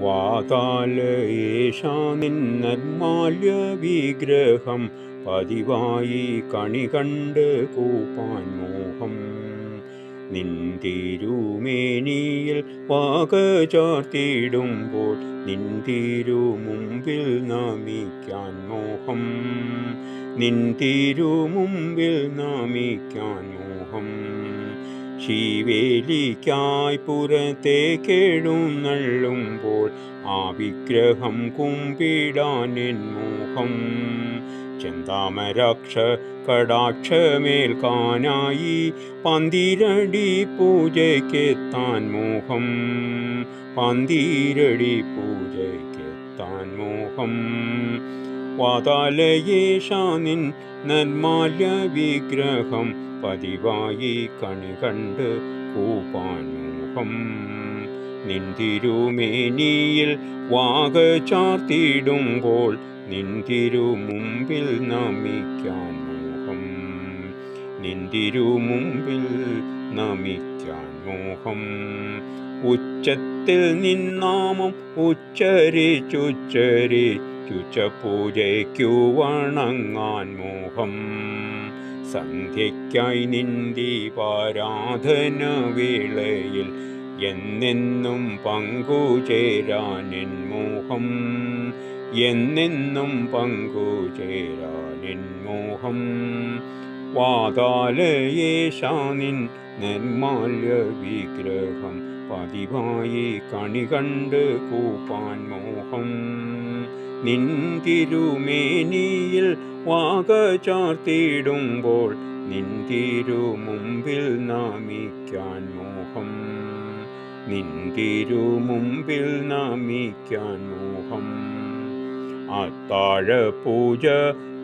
വാതാലയേശാ നിന്നർമാല്യ വിഗ്രഹം പതിവായി കണി കണ്ട് കൂപ്പാൻ മോഹം. നിന്തിരുമേനിയിൽ വാക ചാർത്തിയിടുമ്പോൾ നിന്തിരു മുമ്പിൽ നമിക്കാൻ മോഹം. നിന്തിരു മുമ്പിൽ നമിക്കാൻ മോഹം. ശിവേലിക്കായി പുറത്തേക്കെഴുന്നള്ളുമ്പോൾ ആ വിഗ്രഹം കുമ്പിടാൻ എൻ മോഹം. ചെന്താമരാക്ഷ കടാക്ഷമേൽക്കാനായി പന്തിരടി പൂജയ്ക്കെത്താൻ മോഹം. പന്തിരടി പൂജയ്ക്കെത്താൻ മോഹം. വാതാലയേശാനിൻ നന്മാല്യ വിഗ്രഹം പതിവായി കണി കണ്ട് കൂപ്പാനൂഹം നിന്തിരുമേനിയിൽ വാക ചാർത്തിടുമ്പോൾ നിന്തിരു മുമ്പിൽ നമിക്കാൻ മോഹം നിന്തിരു മുമ്പിൽ നമിക്കാൻ മോഹം ഉച്ചത്തിൽ നിന്നാമം ഉച്ചരിച്ചുച്ചരിച്ചുച്ച പൂജയ്ക്കു വണങ്ങാൻ മോഹം. സന്ധ്യയ്ക്കായി നിന്ദി പാരാധന വേളയിൽ എന്നെന്നും പങ്കുചേരാനിൻ മോഹം. എന്നെന്നും പങ്കുചേരാനിൻ മോഹം. വാതാലയേശാനിൻ നിർമാല്യ വിഗ്രഹം പതിവായി കണി കണ്ട് കൂപ്പാൻ മോഹം. നിന്തിരുമേനിയിൽ വാക ചാർത്തിടുമ്പോൾ നിന്തിരു മുമ്പിൽ നാമിക്കാൻ മോഹം. നിന്തിരു മുമ്പിൽ നാമിക്കാൻ മോഹം. അത്താഴ പൂജ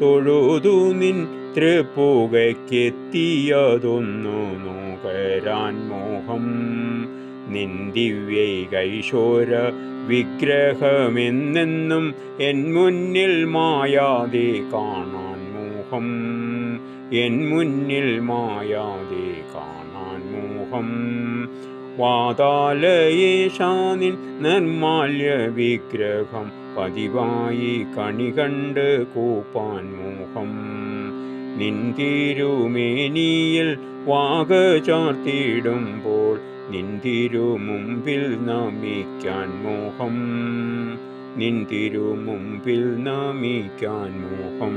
തൊഴുതു നിൻ തൃപ്പുകയ്ക്കെത്തിയതൊന്നു നോകരാൻ മോഹം. നിൻ ദിവ്യൈകൈശോര വിഗ്രഹമെന്നെന്നും എൻ മുന്നിൽ മായാതെ കാണാൻ മോഹം. എൻ മുന്നിൽ മായാതെ കാണാൻ മോഹം. വാതാലയേശാനിൻ നിർമാല്യ വിഗ്രഹം പതിവായി കണി കണ്ട് കൂപ്പാൻ മോഹം. നിന്തിരുമേനിയിൽ വാക ചാർത്തിടുമ്പോൾ നിന്തിരു മുമ്പിൽ നമിക്കാൻ മോഹം. നിന്തിരു മുമ്പിൽ നമിക്കാൻ മോഹം.